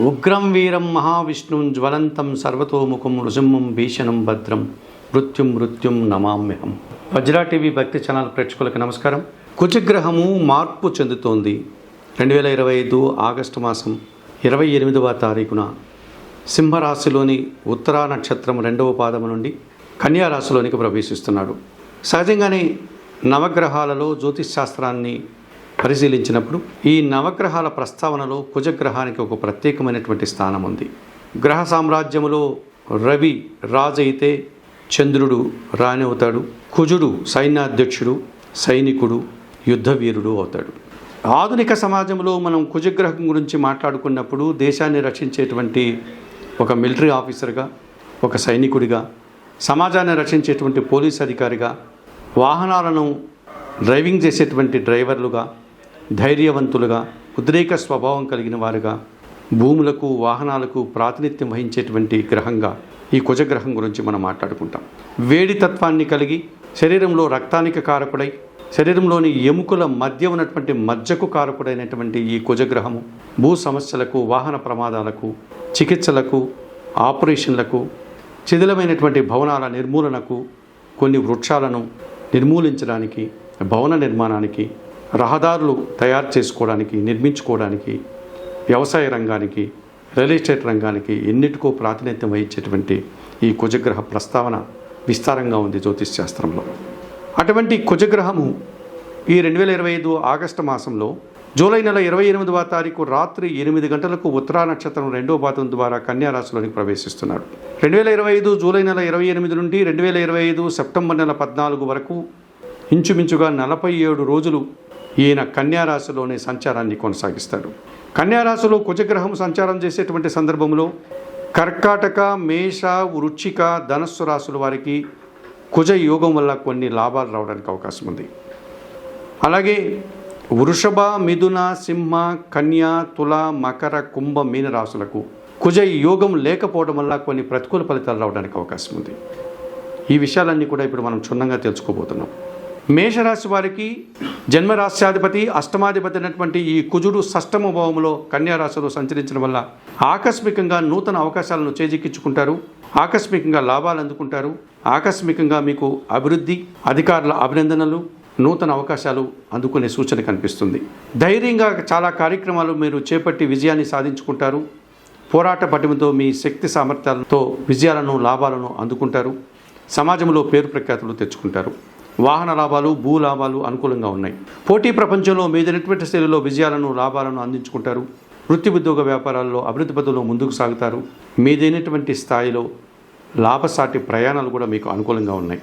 ఉగ్రం వీరం మహావిష్ణుం జ్వలంతం సర్వతోముఖం నృసింహం భీషణం భద్రం. మృత్యుం మృత్యుం నమామ్యహం. వజ్రా టీవీ భక్తి ఛానల్ ప్రేక్షకులకు నమస్కారం. కుజగ్రహము మార్పు చెందుతోంది. రెండు వేల ఇరవై ఐదు ఆగస్టు మాసం ఇరవై ఎనిమిదవ తారీఖున సింహరాశిలోని ఉత్తరా నక్షత్రం రెండవ పాదము నుండి కన్యారాశిలోనికి ప్రవేశిస్తున్నాడు. సహజంగానే నవగ్రహాలలో జ్యోతిష్ శాస్త్రాన్ని పరిశీలించినప్పుడు ఈ నవగ్రహాల ప్రస్తావనలో కుజగ్రహానికి ఒక ప్రత్యేకమైనటువంటి స్థానం ఉంది. గ్రహ సామ్రాజ్యములో రవి రాజైతే చంద్రుడు రాణి అవుతాడు. కుజుడు సైన్యాధ్యక్షుడు సైనికుడు యుద్ధవీరుడు అవుతాడు. ఆధునిక సమాజంలో మనం కుజగ్రహం గురించి మాట్లాడుకున్నప్పుడు దేశాన్ని రక్షించేటువంటి ఒక మిలిటరీ ఆఫీసర్గా ఒక సైనికుడిగా సమాజాన్ని రక్షించేటువంటి పోలీస్ అధికారిగా వాహనాలను డ్రైవింగ్ చేసేటువంటి డ్రైవర్లుగా ధైర్యవంతులుగా ఉద్రేక స్వభావం కలిగిన వారుగా భూములకు వాహనాలకు ప్రాతినిధ్యం వహించేటువంటి గ్రహంగా ఈ కుజగ్రహం గురించి మనం మాట్లాడుకుంటాం. వేడి తత్వాన్ని కలిగి శరీరంలో రక్తానికి కారకుడై శరీరంలోని ఎముకల మధ్య ఉన్నటువంటి మజ్జకు కారకుడైనటువంటి ఈ కుజగ్రహము భూ సమస్యలకు వాహన ప్రమాదాలకు చికిత్సలకు ఆపరేషన్లకు శిథిలమైనటువంటి భవనాల నిర్మూలనకు కొన్ని వృక్షాలను నిర్మూలించడానికి భవన నిర్మాణానికి రహదారులు తయారు చేసుకోవడానికి నిర్మించుకోవడానికి వ్యవసాయ రంగానికి రియల్ ఎస్టేట్ రంగానికి ఎన్నిటికో ప్రాతినిధ్యం వహించేటువంటి ఈ కుజగ్రహ ప్రస్తావన విస్తారంగా ఉంది జ్యోతిష్ శాస్త్రంలో. అటువంటి కుజగ్రహము ఈ రెండు వేల ఇరవై ఐదు ఆగస్టు మాసంలో జూలై నెల ఇరవై ఎనిమిదవ తారీఖు రాత్రి ఎనిమిది గంటలకు ఉత్తరా నక్షత్రం రెండవ పాదం ద్వారా కన్యారాశిలోనికి ప్రవేశిస్తున్నాడు. రెండు వేల ఇరవై ఐదు జూలై నెల ఇరవై ఎనిమిది నుండి రెండు వేల ఇరవై ఐదు సెప్టెంబర్ నెల పద్నాలుగు వరకు ఇంచుమించుగా నలభై ఏడు రోజులు ఈయన కన్యా రాశిలోనే సంచారాన్ని కొనసాగిస్తాడు. కన్యారాశిలో కుజగ్రహం సంచారం చేసేటువంటి సందర్భంలో కర్కాటక మేష వృచ్చిక ధనస్సు రాశుల వారికి కుజ యోగం వల్ల కొన్ని లాభాలు రావడానికి అవకాశం ఉంది. అలాగే వృషభ మిథున సింహ కన్య తుల మకర కుంభ మీన రాశులకు కుజ యోగం లేకపోవడం వల్ల కొన్ని ప్రతికూల ఫలితాలు రావడానికి అవకాశం ఉంది. ఈ విషయాలన్నీ కూడా ఇప్పుడు మనం క్షుణ్ణంగా తెలుసుకోబోతున్నాం. మేషరాశి వారికి జన్మరాశ్యాధిపతి అష్టమాధిపతి అయినటువంటి ఈ కుజుడు షష్టమ భావంలో కన్యారాశిలో సంచరించడం వల్ల ఆకస్మికంగా నూతన అవకాశాలను చేజిక్కించుకుంటారు. ఆకస్మికంగా లాభాలు అందుకుంటారు. ఆకస్మికంగా మీకు అభివృద్ధి అధికారుల అభినందనలు నూతన అవకాశాలు అందుకునే సూచన కనిపిస్తుంది. ధైర్యంగా చాలా కార్యక్రమాలు మీరు చేపట్టి విజయాన్ని సాధించుకుంటారు. పోరాట పటిమతో మీ శక్తి సామర్థ్యాలతో విజయాలను లాభాలను అందుకుంటారు. సమాజంలో పేరు ప్రఖ్యాతులు తెచ్చుకుంటారు. వాహన లాభాలు భూ లాభాలు అనుకూలంగా ఉన్నాయి. పోటీ ప్రపంచంలో మీదైనటువంటి శైలిలో విజయాలను లాభాలను అందించుకుంటారు. వృత్తి ఉద్యోగ వ్యాపారాల్లో అభివృద్ధి పద్ధతిలో ముందుకు సాగుతారు. మీదైనటువంటి స్థాయిలో లాభసాటి ప్రయాణాలు కూడా మీకు అనుకూలంగా ఉన్నాయి.